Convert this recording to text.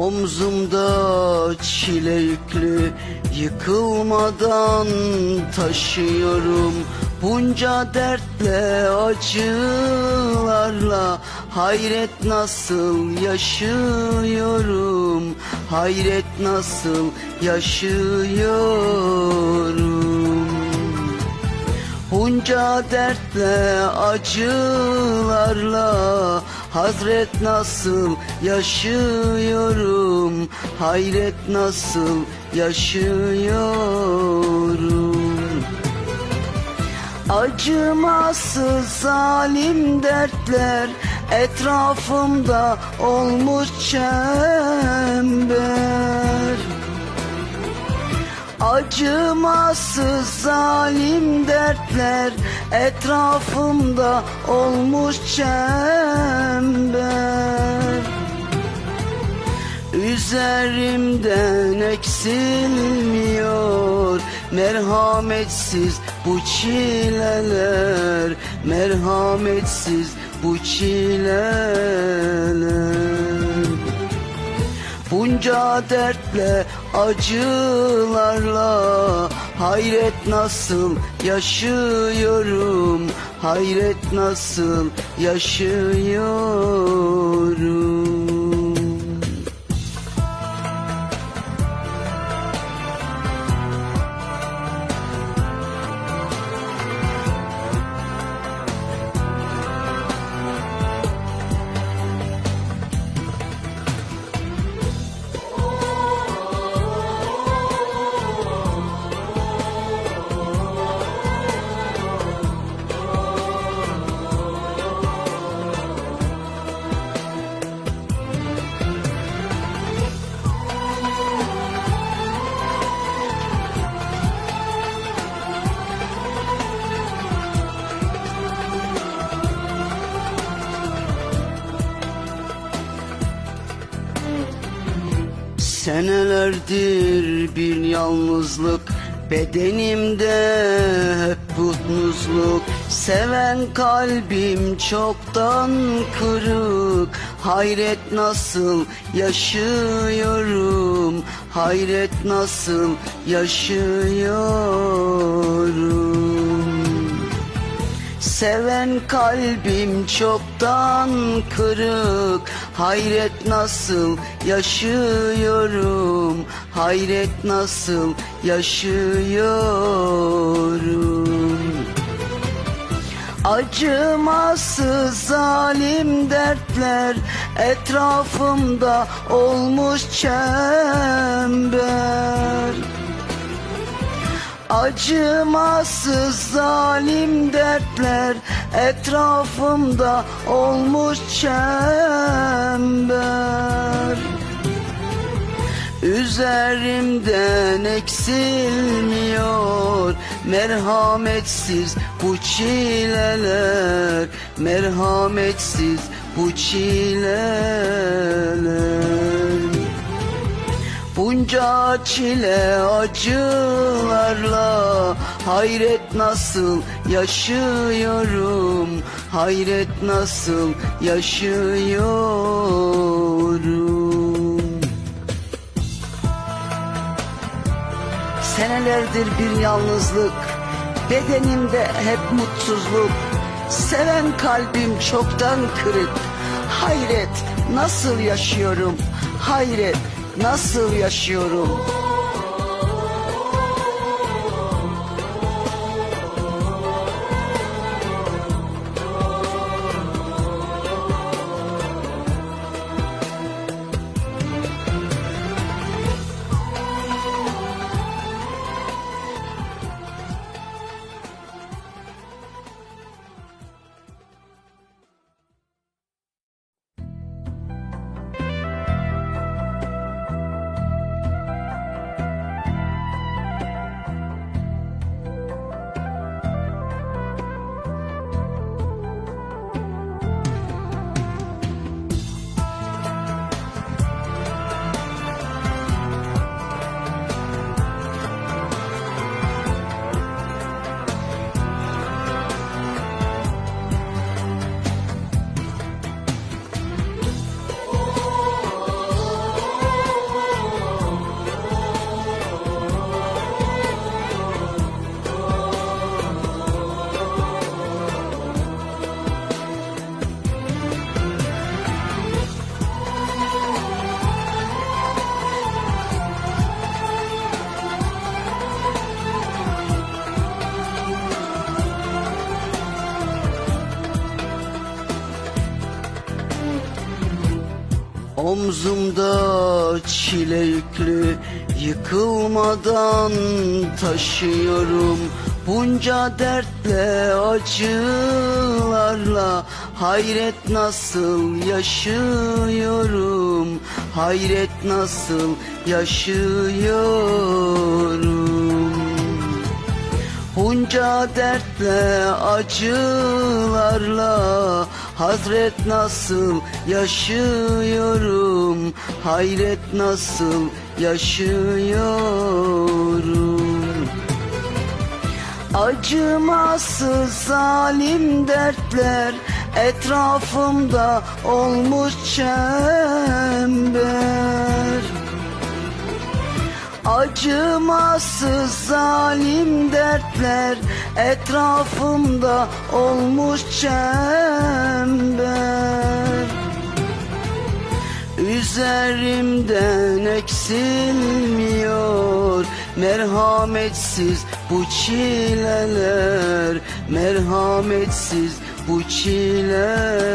Omzumda çile yüklü Yıkılmadan taşıyorum. Bunca dertle acılarla Hayret nasıl yaşıyorum? Hayret nasıl yaşıyorum? Bunca dertle acılarla Hazret nasıl yaşıyorum? Hayret nasıl yaşıyorum? Acımasız zalim dertler Etrafımda olmuş çember. Acımasız zalim dertler etrafımda olmuş çember Üzerimden eksilmiyor merhametsiz bu çileler merhametsiz bu çileler. Bunca dertle acılarla Hayret nasıl yaşıyorum? Hayret nasıl yaşıyorum Senelerdir bir yalnızlık Bedenimde hep mutsuzluk Seven kalbim çoktan kırık Hayret nasıl yaşıyorum? Hayret nasıl yaşıyorum? Seven kalbim çoktan kırık Hayret nasıl yaşıyorum? Hayret nasıl yaşıyorum? Acımasız zalim dertler Etrafımda olmuş çember Acımasız zalim dertler etrafımda olmuş çember. Üzerimden eksilmiyor merhametsiz bu çileler Merhametsiz bu çileler Bunca çile acılarla Hayret nasıl yaşıyorum? Hayret nasıl yaşıyorum? Senelerdir bir yalnızlık Bedenimde hep mutsuzluk. Seven kalbim çoktan kırık. Hayret nasıl yaşıyorum? Hayret nasıl yaşıyorum Omzumda çile yüklü Yıkılmadan taşıyorum. Bunca dertle acılarla Hayret nasıl yaşıyorum? Hayret nasıl yaşıyorum? Bunca dertle acılarla Hazret nasıl yaşıyorum? Hayret nasıl yaşıyorum? Acımasız zalim dertler Etrafımda olmuş çember. Acımasız zalim dertler etrafımda olmuş çember. Üzerimden eksilmiyor merhametsiz bu çileler merhametsiz bu çileler